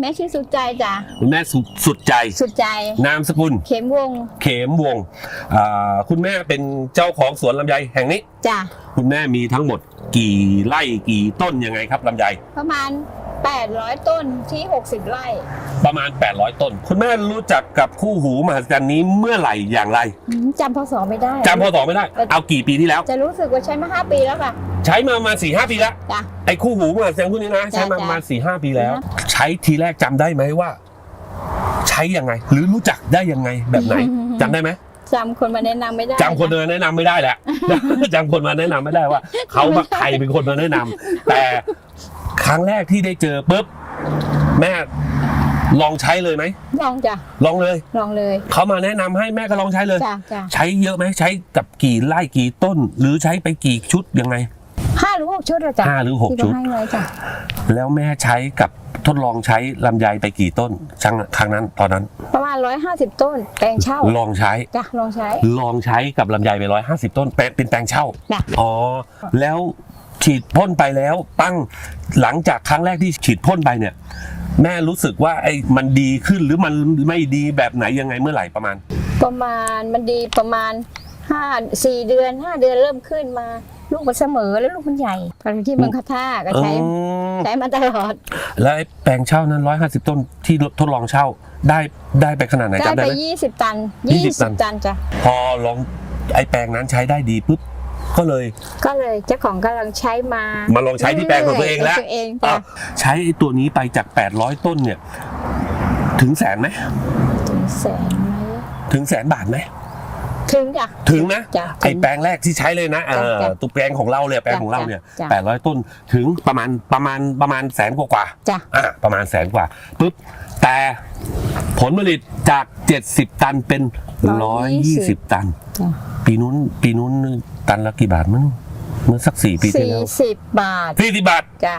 แม่ชื่อสุดใจจ้ะคุณแม่สุดสุดใจ สุดใจ นามสกุล เข็มวง เขมวงศ์อ่าคุณแม่เป็นเจ้าของสวนลำไยแห่งนี้ จ้ะ คุณแม่มีทั้งหมดกี่ไร่กี่ต้นยังไงครับลำไย ประมาณ 800 ต้นที่ 60 ไร่ ประมาณ 800 ต้น คุณแม่รู้จักกับคู่หูมหัศจรรย์นี้เมื่อไหร่อย่างไร อืมจำพศไม่ได้ จำพอต่อไม่ได้ เอากี่ปีที่แล้ว จะรู้สึกว่าใช้มา 5 ปีแล้วค่ะ ใช้มาประมาณสี่ห้าปีแล้วจ้ะ ไอ้คู่หูมหัศจรรย์คู่นี้นะ ใช้มาประมาณสี่ห้าปีแล้วจ้ะใช้ทีแรกจำได้ไหมว่า ใช้ยังไง หรือรู้จักได้ยังไงแบบไหนจำได้ไหมจำคนมาแนะนำไม่ได้จำคนเดินแนะนำไม่ได้แหละ จำคนมาแนะนำไม่ได้ว่า เขามาใครเป็นคนมาแนะนำแต่ครั้งแรกที่ได้เจอปุ๊บแม่ลองใช้เลยไหมลองจ้ะลองเลยลองเลยเขามาแนะนำให้แม่ก็ลองใช้เลย จ้ะจ้ะใช้เยอะไหมใช้กับกี่ไร่กี่ต้น หรือใช้ไปกี่ชุดยังไง ห้าหรือหกชุดอะจ้ะห้าหรือหกที่ชุดเขาให้ไว้จ้ะแล้วแม่ใช้กับทดลองใช้ลำไยไปกี่ต้นครั้งครั้งนั้นตอนนั้น ประมาณ150ต้นแปลงเช่าลองใช้ จ้ะลองใช้ ลองใช้กับลำไยไปร้อยห้าสิบต้นเป็นเป็นแปลงเช่า จ้ะ อ๋อ แล้วฉีดพ่นไปแล้วปั้งหลังจากครั้งแรกที่ฉีดพ่นไปเนี่ย แม่รู้สึกว่าไอ้มันดีขึ้นหรือมันไม่ดีแบบไหนยังไงเมื่อไหร่ประมาณ ประมาณมันดีประมาณ5 4เดือน5เดือนเริ่มขึ้นมา ลูกมันเสมอแล้วลูกมันใหญ่ตอนที่เมืองคาท่าก็ใช้อืมใช้มาตลอดแล้วไอ้แปลงเช่านั้นร้อยห้าสิบต้นที่ทดลองเช่าได้ได้ไปขนาดไหนได้จำได้ไปไหม20ตัน20ตัน20ตันจ้ะพอลองไอ้แปลงนั้นใช้ได้ดีปุ๊บก็เลยก็เลยเจ้าของกำลังใช้มามาลองใช้ที่แปลงของตัวเองแล้ว ตัวเองอะจ้ะใช้ไอ้ตัวนี้ไปจาก 800 ต้นเนี่ย ถึงแสนไหม ถึงแสนไหมถึงแสนบาทไหม ถึงจ้ะถึงนะจ้ะไอ้แปลงแรกที่ใช้เลยนะเออจ้ะตัวแปลงของเราเลยแปลงของเราเนี่ยจ้ะแปดร้อยต้นถึงประมาณประมาณประมาณแสนกว่ากว่าจ้ะอะประมาณแสนกว่าปุ๊บแต่ผลผลิตจาก 70 ตันเป็น 120 ตันจ้ะปีนู้นปีนู้นตันละกี่บาทมั้งเมื่อสักสี่ปีที่สี่แล้วสิบบาทสี่สิบบาทจ้ะ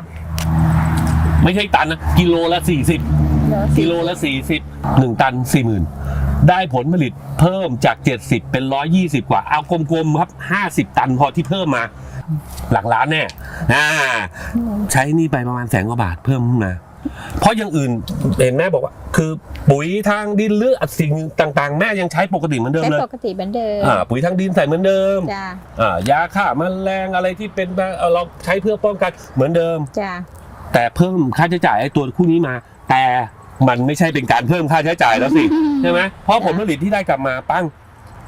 ไม่ใช่ตันนะกิโลละสี่สิบเหลือกิโลละสี่สิบหนึ่งตันสี่หมื่น ได้ผลผลิตเพิ่มจาก 70 เป็น 120 กว่า เอากลมๆครับ 50 ตันพอที่เพิ่มมา หลักล้านแน่อ่าใช้นี่ไปประมาณแสนกว่าบาทเพิ่มขึ้นมาเพราะอย่างอื่นเห็นแม่บอกว่า คือปุ๋ยทางดินหรือสิ่งต่างๆ แม่ยังใช้ปกติเหมือนเดิมใช้เลยปกติเหมือนเดิมอ่าปุ๋ยทางดินใส่เหมือนเดิมจ้ะอ่ายาฆ่าแมลงอะไรที่เป็นแบบเอ่อเราใช้เพื่อป้องกันเหมือนเดิมจ้ะแต่เพิ่มค่าใช้จ่ายไอ้ตัวคู่นี้มา แต่ มันไม่ใช่เป็นการเพิ่มค่าใช้จ่ายแล้วสิใช่ไหมเพราะผลผลิตที่ได้กลับมาปั้ง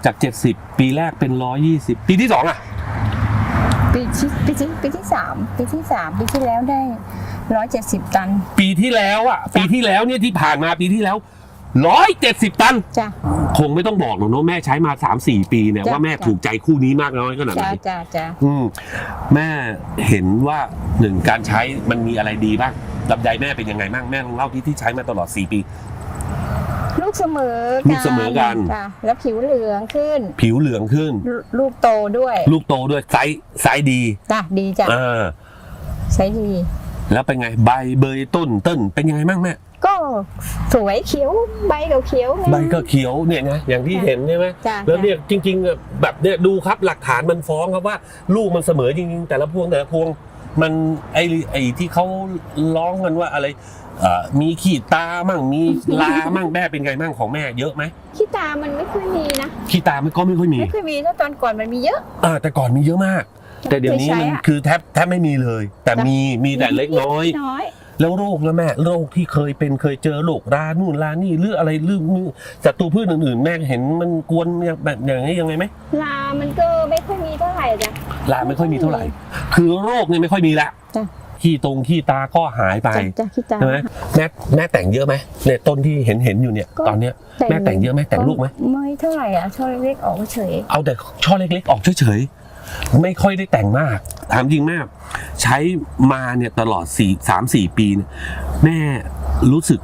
จาก 70 ปีแรกเป็น 120 ปีที่2อะปีที่ปีที่ปีที่สามปีที่สามปีที่แล้วได้ร้อยเจ็ดสิบตัน ปีที่แล้วอะปีที่แล้วเนี่ยที่ผ่านมาปีที่แล้ว 170ตัน จ้ะ คงไม่ต้องบอกหรอกเนาะแม่ใช้มา3-4ปีเนี่ยจ้ะ ว่าแม่จ้ะถูกใจคู่นี้มากน้อยขนาดไหนจ้ะจ้ะจ้ะอืมแม่เห็นว่าหนึ่งการใช้มันมีอะไรดีบ้างลำไยแม่เป็นยังไงบ้างแม่ลองเล่าที่ที่ใช้มาตลอด4ปี ลูกเสมอลูกเสมอกัน จ้ะแล้วผิวเหลืองขึ้น ผิวเหลืองขึ้น ลูลูกโตด้วยลูกโตด้วยไซส์ไซส์ดีจ้ะดีจ้ะอ่าใช้ดี แล้วเป็นไงใบเบยต้นต้นเป็นยังไงบ้างแม่ ก็สวยเขียวใบเขียวๆไง ใบก็เขียวเนี่ยนะอย่างที่จ้ะเห็นใช่ไหมจ้ะแล้วจ้ะเนี่ยจริงๆอะแบบเนี่ยดูครับหลักฐานมันฟ้องครับว่าลูกมันเสมอจริง ๆ แต่ละพวงแต่ละพวงมันไอไอที่เขาร้องกันว่าอะไรเอ่อมีขีดตามั่งมีลามั่งแม่เป็นไงมั่งของแม่เยอะไหมขี้ตามันไม่ค่อยมีนะ ขีดตามันก็ไม่ค่อยมีไม่ค่อยมีถ้าตอนก่อนมันมีเยอะอ่าแต่ก่อนมีเยอะมาก แต่เดี๋ยวนี้มันเคยใช้อะคือแทบแทบไม่มีเลย แต่มีมีแต่เล็กน้อย น้อย แล้วโรคแล้วแม่โรคที่เคยเป็นเคยเจอโรครานู่นรานี่หรืออะไรหรือมือศัตรูพืชอื่นๆ แม่เห็นมันกวนแบบอย่างนี้ยังไงไหมลามันก็ไม่ค่อยมีเท่าไหร่จ้ะราไม่ค่อยมีเท่าไหร่ คือโรคเนี่ยไม่ค่อยมีละจ้ะขี้ตรงขี้ตาก็หายไปจ้ะจ้ะขี้ตาใช่ไหมแม่แม่แต่งเยอะไหมเนี่ยต้นที่เห็นเห็นอยู่เนี่ยก็ตอนเนี้ยแม่แต่งเยอะไหมแต่งลูกไหมไม่เท่าไหร่อะช่อเล็กๆออกเฉยเอาแต่ช่อเล็กๆออกเฉยๆ ไม่ค่อยได้แต่งมาก ถามจริงแม่ใช้มาเนี่ยตลอดสี่สามสี่ปีเนี่ยแม่รู้สึก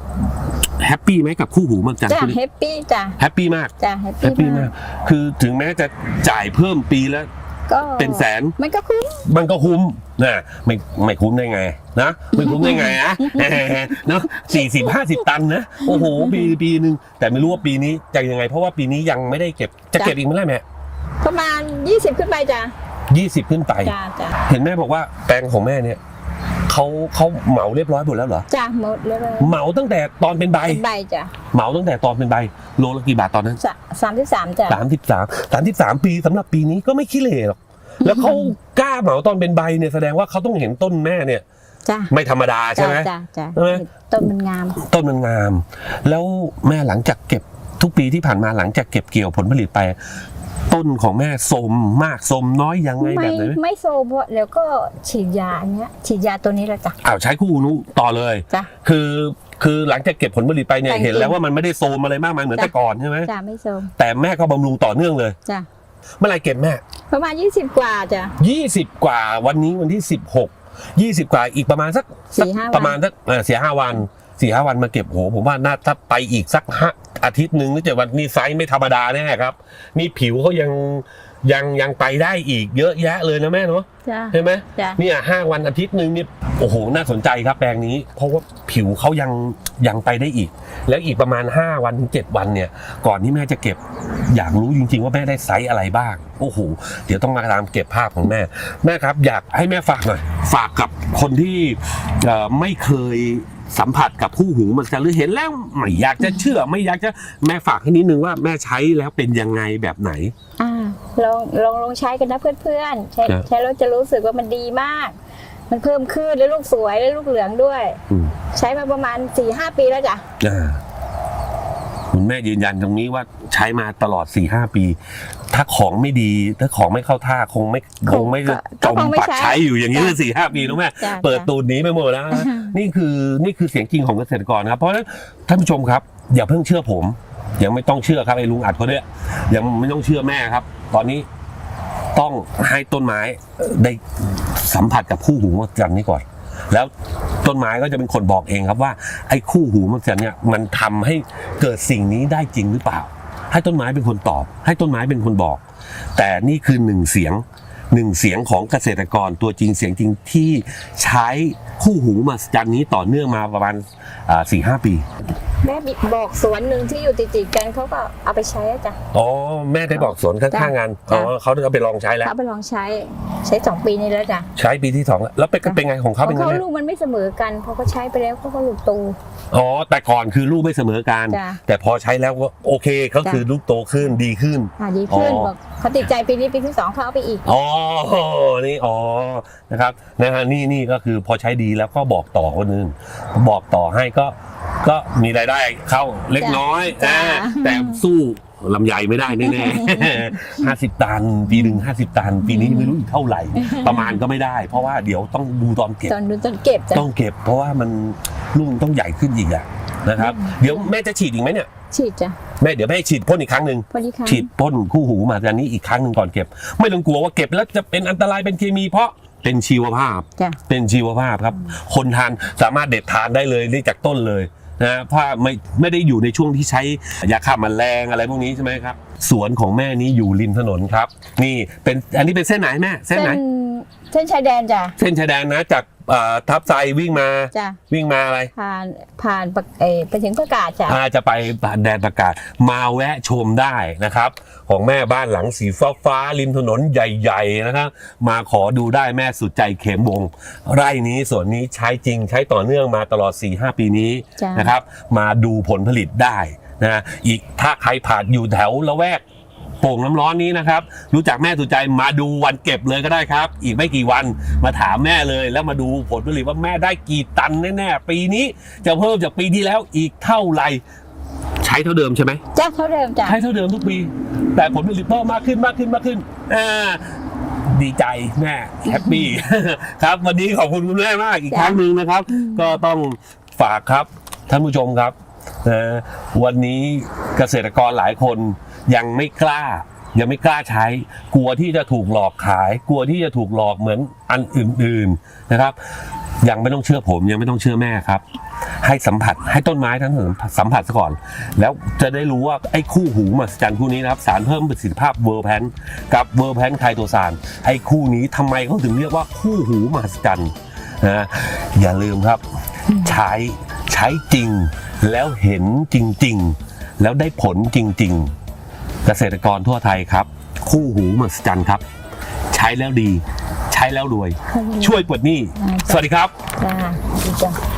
แฮปปี้ไหมกับคู่หูเมืองจันทจ้ะร์คู่นี้แฮปปี้จ้ะแฮปปี้มากจ้ะแฮปแฮปปี้ปี้มามาก ก คือถึงแม้จะจ่ายเพิ่มปีละก็เป็นแสน มันก็คุ้ม มันก็คุ้มนะไม่ไม่คุ้มได้ไงนะไม่คุ้มได้ไงอะเนาะสี่สิบห้าสิบตันนะโอ้โหปีปีหนึ่งแต่ไม่รู้ว่าปีนี้จะยังไง เพราะว่าปีนี้ยังไม่ได้เก็บจะเก็บอีกเมื่อไหร่แม่ ประมาณ 20 ขึ้นไปจ้ะยี่สิบขึ้นไป จ้ะจ้ะเห็นแม่บอกว่าแปลงของแม่เนี่ยเขเขาเขาเหมาเรียบร้อยหมดแล้วเหรอจ้ะหมดเลยเหมาตั้งแต่ตอนเป็นใบเป็นใบจ้ะเหมาตั้งแต่ตอนเป็นใบโลละกี่บาทตอนนั้นสะสามที่สามจ้ะสามสิบสามสามสิบสามปีสำหรับปีนี้ก็ไม่ขี้เหร่หรอกแล้วเขากล้าเหมาตอนเป็นใบเนี่ยแสดงว่าเขาต้องเห็นต้นแม่เนี่ยจ้ะไม่ธรรมดาใช่ไหมจ้ะจ้ะใช่ไหมต้นมันงาม ต้นมันงาม แล้วแม่หลังจากเก็บ ทุกปีที่ผ่านมาหลังจากเก็บเกี่ยวผลผลิตไป ต้นของแม่สมมากสมน้อยยังไงแบไม่บไหนไหมไม่โซมเพราะแล้วก็ฉีดยาอันเนี้ยฉีดยาตัวนี้แหละจ้ะอ้าวใช้คู่หูนุต่อเลย จ้ะ คือคือหลังจากเก็บผลผลิตไปเนี่ยแต่งเห็นแล้วว่ามันไม่ได้โซมอะไรมากมายเหมือนจ้ะ แต่ก่อนใช่ไหมจ้ะไม่โซมแต่แม่ก็บำรุงต่อเนื่องเลย จ้ะเมื่อไหรเก็บแม่ ประมาณยี่สิบกว่าจ้ะยี่สิบกว่าวันนี้วันที่สิบหกยี่สิบกว่าอีกประมาณสักสี่ห้าวัน ประมาณสักเออสี่ห้าวัน สี่ห้าวันมาเก็บโหผมว่าน่าถ้าไปอีกสักห้าอาทิตย์หนึ่งหรือเจ็ดวันนี่ไซส์ไม่ธรรมดาแน่ครับ นี่ผิวเขายังยังยังไปได้อีกเยอะแยะเลยนะแม่เนาะจ้ะใช่ไหมจ้ะเนี่ยห้าวันอาทิตย์หนึ่งเนี่ยโอ้โหน่าสนใจครับแปลงนี้ เพราะว่าผิวเขายังยังไปได้อีก แล้วอีกประมาณ 5 วันถึง7วันเนี่ย ก่อนที่แม่จะเก็บอยากรู้จริง ๆ ว่าแม่ได้ไซส์อะไรบ้างโอ้โหเดี๋ยวต้องมาตามเก็บภาพของแม่แม่ครับ อยากให้แม่ฝากหน่อยฝากกับคนที่เอ่อไม่เคย สัมผัสกับคู่หูมันจะหรือเห็นแล้วไม่อยากจะเชื่อไม่อยากจะแม่ฝากให้นิดนึงว่าแม่ใช้แล้วเป็นยังไงแบบไหนอ่าลองลองลองใช้กันนะเพื่อนๆใช้ครับใช้แล้วจะรู้สึกว่ามันดีมาก มันเพิ่มขึ้นแล้วลูกสวยแล้วลูกเหลืองด้วยอืมใช้มาประมาณ4ี่ห้าปีแล้วจ้ะอ่า คุณแม่ยืนยันตรงนี้ว่าใช้มาตลอด4ี่ห้าปี ถ้าของไม่ดีถ้าของไม่เข้าท่าคงไม่คงไม่จมปักใช้อยู่อย่างนี้เลยสี่ห้าปีนะแม่จ้ะเปิดจ้ะตูดหนี้ไปหมดแล้วนี่คือนี่คือเสียงจริงของเกษตรกรนะครับเพราะฉะนั้นท่านผู้ชมครับ อย่าเพิ่งเชื่อผม ยังไม่ต้องเชื่อครับไอ้ลุงอัดเขาเนี่ยยังไม่ต้องเชื่อแม่ครับ ตอนนี้ต้องให้ต้นไม้ได้สัมผัสกับคู่หูมหัศจรรย์นี้ก่อน แล้ว ต้นไม้ก็จะเป็นคนบอกเองครับว่าไอ้คู่หูมันจรรย์เนี่ยมันทำให้เกิดสิ่งนี้ได้จริงหรือเปล่า ให้ต้นไม้เป็นคนตอบ ให้ต้นไม้เป็นคนบอก แต่นี่คือหนึ่งเสียงหนึ่งเสียงของเกษตรกรตัวจริงเสียงจริงที่ใช้คู่หูมหัศจรรย์นี้ต่อเนื่องมาประมาณสี่ห้าปี แม่บิบอกสวนหนึ่งที่อยู่ติดๆกันเขาก็เอาไปใช้อะจ้ะอ๋อแม่ได้บอกสวนข้างๆงานอ๋อจ้ะเขาเอาไปลองใช้แล้วเขาไปลองใช้ใช้สองปีนี้แล้วจ้ะใช้ปีที่สองแล้วแล้วเป็นเป็นไงของเพเขาราะเป็นไงเขาแม่ลูกมันไม่เสมอกันพอเขาใช้ไปแล้วเขาก็ลูกโตอ๋อแต่ก่อนคือลูกไม่เสมอกันจ้ะแต่พอใช้แล้วก็โอเคก็คือลูกโตขึ้นดีขึ้นอ่าดีขึ้นอ๋อบอกเขาติดใจปีนี้ปีที่สองเขาเอาไปอีกอ๋อนี่อ๋อนะครับนะฮะนี่นี่ก็คือพอใช้ดีแล้วก็บอกต่อคนอื่นบอกต่อให้ก็ก็มีรายได้เข้าเล็กน้อยจ้ะ อ่าแต่สู้ลำไยไม่ได้แน่ๆ ห้าสิบตัน ปีหนึ่งห้าสิบตัน ปีนี้ไม่รู้อีกเท่าไหร่ ประมาณก็ไม่ได้ เพราะว่าเดี๋ยวต้องดูตอนเก็บ ตอนดูตอนเก็บจ้ะต้องเก็บ เพราะว่ามันลูกมันต้องใหญ่ขึ้นอีกอะนะครับ เดี๋ยวแม่จะฉีดอีกไหมเนี่ย ฉีดจ้ะแม่เดี๋ยวแม่ฉีดพ่นอีกครั้งหนึ่ง พอดีค่ะฉีดพ่นคู่หูมาจากนี้อีกครั้งหนึ่งก่อนเก็บ ไม่ต้องกลัวว่าเก็บแล้วจะเป็นอันตรายเป็นเคมีเพราะ เป็นชีวภาพ จ้ะ เป็นชีวภาพครับ คนทานสามารถเด็ดทานได้เลยนี่จากต้นเลยนะเพราะไม่ไม่ได้อยู่ในช่วงที่ใช้ยาฆ่าแมลงอะไรพวกนี้ใช่ไหมครับ สวนของแม่นี้อยู่ริมถนนครับ นี่เป็นอันนี้เป็นเส้นไหนแม่เส้นไหน เส้น ชายแดนจ้ะ เส้นชายแดนนะจากเอ่อทับไซวิ่งมาจ้ะ วิ่งมาอะไรผ่านผ่านปะเออไปถึงประกาศจ้ะ อาจะไปผ่านแดนประกาศ มาแวะชมได้นะครับ ของแม่บ้านหลังสีฟ้าฟ้าๆริมถนนใหญ่ๆนะครับมาขอดูได้แม่สุดใจเข็มวง ไร่นี้ส่วนนี้ใช้จริงใช้ต่อเนื่องมาตลอด 4-5 ปีนี้จ้ะ นะครับ มาดูผลผลิตได้นะอีกถ้าใครผ่านอยู่แถวละแวก โป่งน้ำร้อนนี้นะครับ รู้จักแม่สุดใจมาดูวันเก็บเลยก็ได้ครับ อีกไม่กี่วันมาถามแม่เลยแล้วมาดูผลผลิตว่าแม่ได้กี่ตันแน่ๆปีนี้จะเพิ่มจากปีที่แล้วอีกเท่าไหร่ใช้เท่าเดิมใช่ไหมจ้ะเท่าเดิมจ้ะใช้เท่าเดิมทุกปี แต่ผลผลิตเพิ่มมากขึ้นมากขึ้นมากขึ้นอ่าดีใจแม่แฮปปี้ครับวันนี้ขอบคุณคุณแม่มากอีกครั้งหนึ่งนะครับ ก็ต้องฝากครับท่านผู้ชมครับนะวันนี้เกษตรกรหลายคน ยังไม่กล้า ยังไม่กล้าใช้ กลัวที่จะถูกหลอกขาย กลัวที่จะถูกหลอกเหมือนอันอื่น ๆนะครับ ยังไม่ต้องเชื่อผมยังไม่ต้องเชื่อแม่ครับ ให้สัมผัสให้ต้นไม้ทั้งสัมผัสซะก่อน แล้วจะได้รู้ว่าไอ้คู่หูมหัศจรรย์คู่นี้นะครับ สารเพิ่มประสิทธิภาพเวอร์แพนกับเวอร์แพนไคโตซานไอ้คู่นี้ทำไมเขาถึงเรียกว่าคู่หูมหัศจรรย์นะอย่าลืมครับ ใช้ใช้จริงแล้วเห็นจริง ๆ แล้วได้ผลจริง ๆ เกษตรกรทั่วไทยครับ คู่หูมหัศจรรย์ครับ ใช้แล้วดี ใช้แล้วรวย ช่วยปลดหนี้ สวัสดีครับ จ้าดีจ้ะ